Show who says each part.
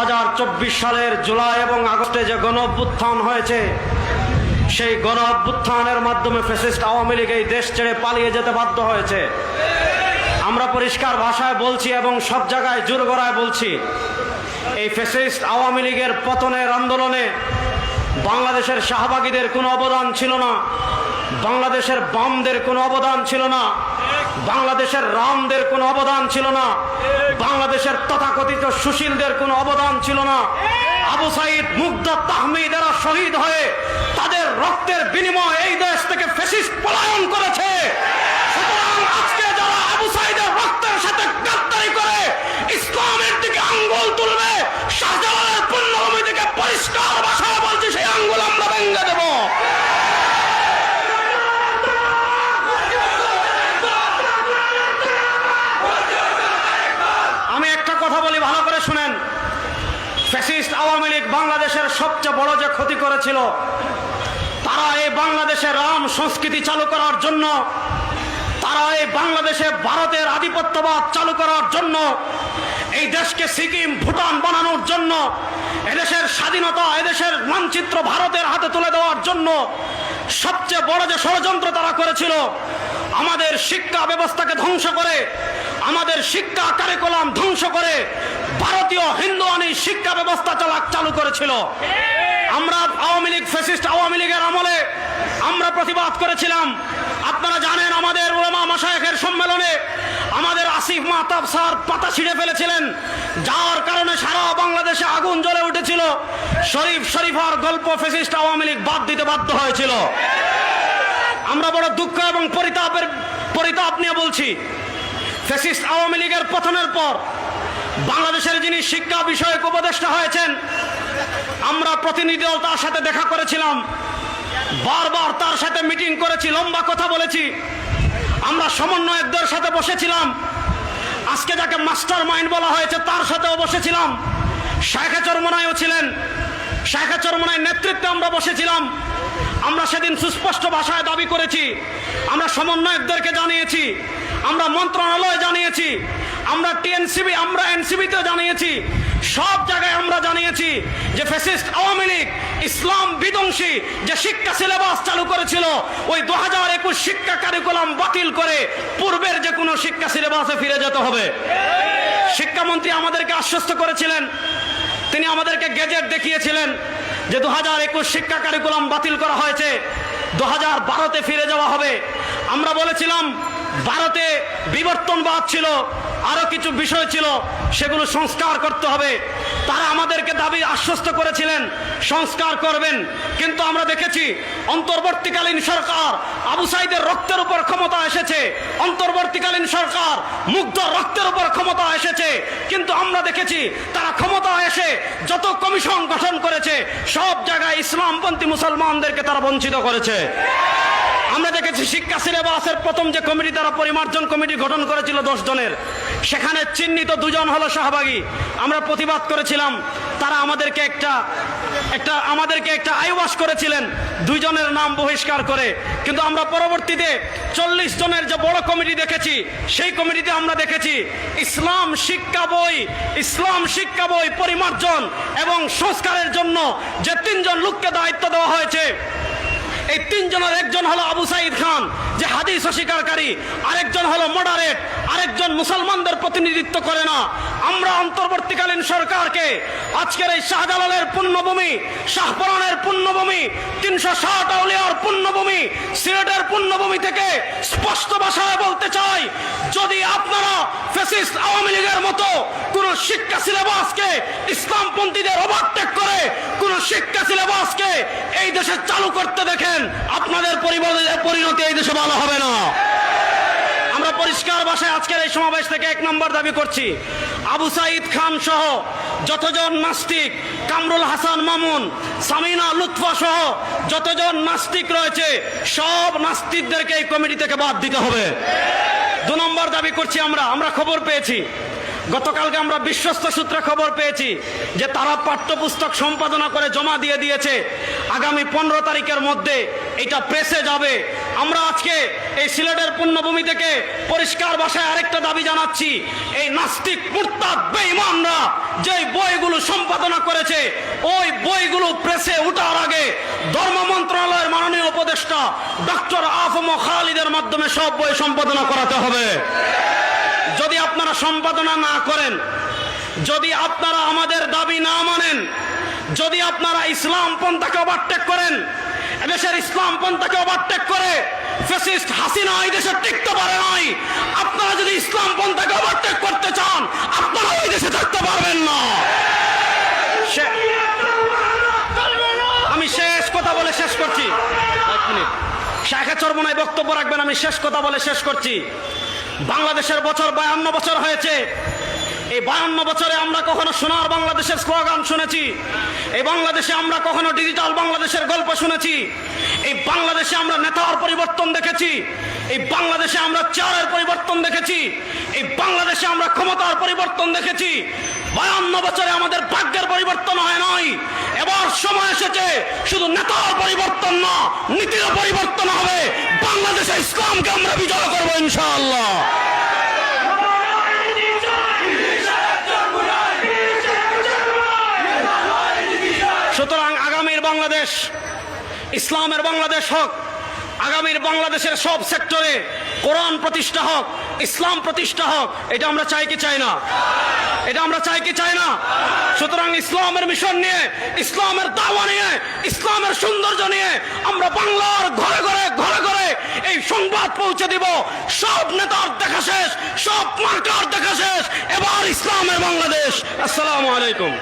Speaker 1: হাজার চব্বিশ সালের জুলাই এবং আগস্টে যে গণ হয়েছে, সেই গণ মাধ্যমে ফেসিস্ট আওয়ামী লীগ এই দেশ ছেড়ে পালিয়ে যেতে বাধ্য হয়েছে। আমরা পরিষ্কার ভাষায় বলছি এবং সব জায়গায় জোর গড়ায় বলছি, এই ফেসিস্ট আওয়ামী লীগের পতনের আন্দোলনে বাংলাদেশের শাহবাগীদের কোনো অবদান ছিল না। বাংলাদেশের বামদের কোনো অবদান ছিল না। বাংলাদেশের রামদের কোনো অবদান ছিল না। বাংলাদেশের তথাকথিত সুশীলদের কোনো অবদান ছিল না। আবু সাইদ মুগ্ধ তাহমিদ এরা শহীদ হয়ে তাদের রক্তের বিনিময় এই দেশ থেকে ফেসিস পলায়ন করেছে। ভালো করে শুনেন। ফ্যাসিস্ট আওয়ামী লীগ বাংলাদেশের সবচেয়ে বড় যে ক্ষতি করেছিল, তারা এই বাংলাদেশে রাম সংস্কৃতি চালু করার জন্য, তারা এই বাংলাদেশে ভারতের আধিপত্যবাদ চালু করার জন্য, এই দেশকে সিকিম, ভুটান বানানোর জন্য, এদেশের স্বাধীনতা, এদেশের মানচিত্র ভারতের হাতে তুলে দেওয়ার জন্য সবচেয়ে বড় যে ষড়যন্ত্র তারা করেছিল, আমাদের শিক্ষা ব্যবস্থাকে ধ্বংস করে আমাদের শিক্ষা কারিকুলাম ধ্বংস করে ভারতীয় হিন্দু হিন্দুয়ানি শিক্ষা ব্যবস্থা চালা চালু করেছিল। আমরা আওয়ামী লীগ ফেসিস্ট আওয়ামী লীগের আমলে আমরা প্রতিবাদ করেছিলাম। আপনারা জানেন আমাদের ওলামা মাসায়েখের সম্মেলনে আমাদের আসিফ মাহতাব স্যার পাতা ছিঁড়ে ফেলেছিলেন। যার কারণে সারা বাংলাদেশে আগুন জ্বলে উঠেছিল। শরীফ শরীফার গল্প ফেসিস্ট আওয়ামী লীগ বাদ দিতে বাধ্য হয়েছিল। আমরা বড় দুঃখ এবং পরিতাপের, পরিতাপ নিয়ে বলছি। ফ্যাসিস্ট আওয়ামী লীগের পতনের পর বাংলাদেশের যিনি শিক্ষা বিষয়ক উপদেষ্টা হয়েছেন, আমরা প্রতিনিধি দল তার সাথে দেখা করেছিলাম, বারবার তার সাথে মিটিং করেছি, লম্বা কথা বলেছি। আমরা সমন্বয়কদের সাথে বসেছিলাম। আজকে যাকে মাস্টার মাইন্ড বলা হয়েছে, তার সাথেও বসেছিলাম। শাখা চরমনায়ও ছিলেন। শাখা চরমনায় নেতৃত্বে আমরা বসেছিলাম। আমরা সেদিন সুস্পষ্ট ভাষায় দাবি করেছি। আমরা সমন্বয়কদেরকে জানিয়েছি। আমরা মন্ত্রণালয় জানিয়েছি। আমরা টিএনসিবি, আমরা এনসিবিতেও জানিয়েছি। সব জায়গায় আমরা জানিয়েছি যে ফ্যাসিস্ট আওয়ামী লীগ ইসলাম বিধ্বংসী যে শিক্ষা সিলেবাস চালু করেছিল, ওই দু হাজার একুশ শিক্ষা কারিকুলাম বাতিল করে পূর্বের যে কোনো শিক্ষা সিলেবাসে ফিরে যেতে হবে। শিক্ষামন্ত্রী আমাদেরকে আশ্বস্ত করেছিলেন। তিনি আমাদেরকে গেজেট দেখিয়েছিলেন। যে দু হাজার একুশ শিক্ষা কারিকুলাম বাতিল করা হয়েছে দু হাজার বারোতে ফিরে যাওয়া হবে। আমরা বলেছিলাম ভারতে বিবর্তনবাদ ছিল। আরও কিছু বিষয় ছিল, সেগুলো সংস্কার করতে হবে। তারা আমাদেরকে দাবি আশ্বস্ত করেছিলেন, সংস্কার করবেন। কিন্তু আমরা দেখেছি, অন্তর্বর্তীকালীন সরকার আবু সাইদের রক্তের উপর ক্ষমতা এসেছে। অন্তর্বর্তীকালীন সরকার মুগ্ধ রক্তের উপর ক্ষমতা এসেছে। কিন্তু আমরা দেখেছি, তারা ক্ষমতা এসে যত কমিশন গঠন করেছে, সব জায়গায় ইসলামপন্থী মুসলমানদেরকে তারা বঞ্চিত করেছে। আমরা দেখেছি শিক্ষা সিলেবাসের প্রথম যে কমিটি তারা পরিমার্জন কমিটি গঠন করেছিল দশ জনের, সেখানে চিহ্নিত দুজন হলো সহভাগী আমরা প্রতিবাদ করেছিলাম, তারা আমাদেরকে একটা একটা, আমাদেরকে একটা আইওয়াস করেছিলেন, দুইজনের নাম বহিষ্কার করে। কিন্তু আমরা পরবর্তীতে চল্লিশ জনের যে বড় কমিটি দেখেছি, সেই কমিটিতে আমরা দেখেছি ইসলাম শিক্ষা বই, ইসলাম শিক্ষা বই পরিমার্জন এবং সংস্কারের জন্য যে তিনজন লোককে দায়িত্ব দেওয়া হয়েছে এই তিনজনের, একজন হলো আবু সাইদ খান, যে হাদিস অস্বীকারী, আরেকজন হলো মডারেট আরেকজন মুসলমানদের প্রতিনিধিত্ব করে না। আমরা অন্তর্বর্তীকালীন সরকারকে আজকের এই শাহজালালের পুণ্যভূমি শাহপরানের পুণ্যভূমি তিনশো ষাট আউলিয়ার পুণ্যভূমি সিলেটের পুণ্যভূমি থেকে স্পষ্ট ভাষায় বলতে চাই, যদি আপনারা ফেসিস্ট আওয়ামী লীগের মতো কোন শিক্ষা সিলেবাসকে ইসলামপন্থীদের ওভারটেক করে, কোন শিক্ষা সিলেবাসকে এই দেশে চালু করতে দেখেন আপনাদের পরিবার- পরিণতি এই দেশে ভালো হবে না। আমরা পরিষ্কার ভাষায় আজকের এই সমাবেশ থেকে এক নম্বর দাবি করছি। আবু সাইদ খান সহ যতজন নাস্তিক, কামরুল হাসান মামুন, সামিনা লুৎফা সহ যতজন নাস্তিক রয়েছে, সব নাস্তিকদেরকে এই কমিটি থেকে বাদ দিতে হবে। দু নম্বর দাবি করছি আমরা। আমরা খবর পেয়েছি গতকালকে আমরা বিশ্বস্ত সূত্রে খবর পেয়েছি যে তারা পাঠ্যপুস্তক সম্পাদনা করে জমা দিয়ে দিয়েছে। আগামী পনেরো তারিখের মধ্যে এটা প্রেসে যাবে। আমরা আজকে এই সিলেটের পূর্ণভূমি থেকে পরিষ্কার ভাষায় আরেকটা দাবি জানাচ্ছি। এই নাস্তিক মুরতাদ বেঈমানরা যে বইগুলো সম্পাদনা করেছে, ওই বইগুলো প্রেসে উঠার আগে ধর্ম মন্ত্রণালয়ের মাননীয় উপদেষ্টা ডক্টর আফম খালিদের মাধ্যমে সব বই সম্পাদনা করাতে হবে। যদি আপনারা সম্পাদনা না করেন, যদি আপনারা আমাদের দাবি না মানেন, যদি আপনারা ইসলাম পন্থাকে ওভারটেক করেন, এদেশের ইসলাম পন্থাকে ওভারটেক করে ফেসিস্ট হাসিনা এই দেশে টিকতে পারে নাই, আপনারা যদি ইসলাম পন্থাকে ওভারটেক করতে চান আপনারা ওই দেশে থাকতে পারবেন না। আমি শেষ কথা বলে শেষ করছি। এক মিনিট। শাখা চরমনায় বক্তব্য রাখবেন, আমি শেষ কথা বলে শেষ করছি। বাংলাদেশের বছর বায়ান্ন বছর হয়েছে। এই বায়ান্ন বছরে আমরা কখনো সোনার বাংলাদেশের স্লোগান শুনেছি। এই বাংলাদেশে আমরা কখনো ডিজিটাল বাংলাদেশের গল্প শুনেছি। এই বাংলাদেশে আমরা নেতার পরিবর্তন দেখেছি। এই বাংলাদেশে আমরা চারের পরিবর্তন দেখেছি। এই বাংলাদেশে আমরা ক্ষমতার পরিবর্তন দেখেছি। বায়ান্ন বছরে আমাদের ভাগ্যের পরিবর্তন হয় নাই। এবার সময় এসেছে, শুধু নেতার পরিবর্তন না নীতির পরিবর্তন হবে। বাংলাদেশে ইসলামকে আমরা বিজয় করব ইনশাআল্লাহ। সুতরাং আগামীর বাংলাদেশ, ইসলামের বাংলাদেশ হোক, আগামীর বাংলাদেশের সব সেক্টরে কোরআন প্রতিষ্ঠা হোক ইসলাম প্রতিষ্ঠা হোক, এটা আমরা চাই কি চাই না? এটা আমরা চাই কি চাই না? সুতরাং ইসলামের মিশন নিয়ে, ইসলামের দাওয়া নিয়ে, ইসলামের সৌন্দর্য নিয়ে আমরা বাংলার ঘরে ঘরে ঘরে ঘরে এই সংবাদ পৌঁছে দিব। সব নেতার দেখা শেষ, সব মার্কার দেখা শেষ। এবার ইসলামের বাংলাদেশ। আসসালামু আলাইকুম।